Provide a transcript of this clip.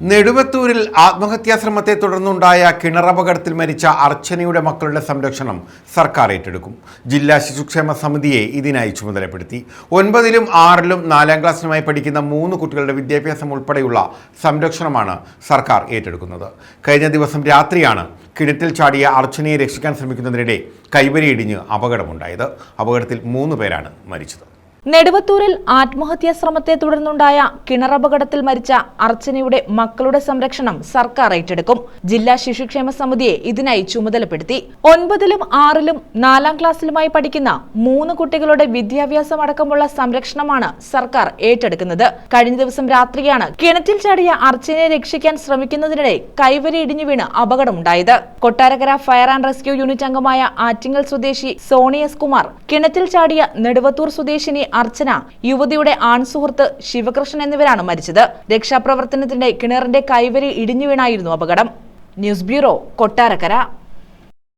നെടുവത്തൂരിൽ ആത്മഹത്യാശ്രമത്തെ തുടർന്നുണ്ടായ കിണറപകടത്തിൽ മരിച്ച അർച്ചനയുടെ മക്കളുടെ സംരക്ഷണം സർക്കാർ ഏറ്റെടുക്കും. ജില്ലാ ശിശുക്ഷേമ സമിതിയെ ഇതിനായി ചുമതലപ്പെടുത്തി. ഒൻപതിലും ആറിലും നാലാം ക്ലാസ്സിലുമായി പഠിക്കുന്ന മൂന്ന് കുട്ടികളുടെ വിദ്യാഭ്യാസം ഉൾപ്പെടെയുള്ള സംരക്ഷണമാണ് സർക്കാർ ഏറ്റെടുക്കുന്നത്. കഴിഞ്ഞ ദിവസം രാത്രിയാണ് കിണറ്റിൽ ചാടിയ അർച്ചനയെ രക്ഷിക്കാൻ ശ്രമിക്കുന്നതിനിടെ കൈവരിയിടിഞ്ഞ് അപകടമുണ്ടായത്. അപകടത്തിൽ മൂന്ന് പേരാണ് മരിച്ചത്. നെടുവത്തൂരിൽ ആത്മഹത്യാ ശ്രമത്തെ തുടർന്നുണ്ടായ കിണറപകടത്തിൽ മരിച്ച അർച്ചനയുടെ മക്കളുടെ സംരക്ഷണം സർക്കാർ ഏറ്റെടുക്കും. ജില്ലാ ശിശുക്ഷേമ സമിതിയെ ഇതിനായി ചുമതലപ്പെടുത്തി. ഒൻപതിലും ആറിലും നാലാം ക്ലാസ്സിലുമായി പഠിക്കുന്ന മൂന്ന് കുട്ടികളുടെ വിദ്യാഭ്യാസം അടക്കമുള്ള സംരക്ഷണമാണ് സർക്കാർ ഏറ്റെടുക്കുന്നത്. കഴിഞ്ഞ ദിവസം രാത്രിയാണ് കിണറ്റിൽ ചാടിയ അർച്ചനയെ രക്ഷിക്കാൻ ശ്രമിക്കുന്നതിനിടെ കൈവരി ഇടിഞ്ഞു വീണ് അപകടമുണ്ടായത്. Kottarakkara fire and rescue unit അംഗമായ ആറ്റിങ്ങൽ സ്വദേശി സോണി എസ് കുമാർ കിണറ്റിൽ ചാടിയ നെടുവത്തൂർ സ്വദേശിനി അർച്ചന യുവതിയുടെ ആൺസുഹൃത്ത് ശിവകൃഷ്ണൻ എന്നിവരാണ് മരിച്ചത്. രക്ഷാപ്രവർത്തനത്തിന്റെ കിണറിന്റെ കൈവരി ഇടിഞ്ഞു വീണായിരുന്നു അപകടം. News bureau Kottarakkara.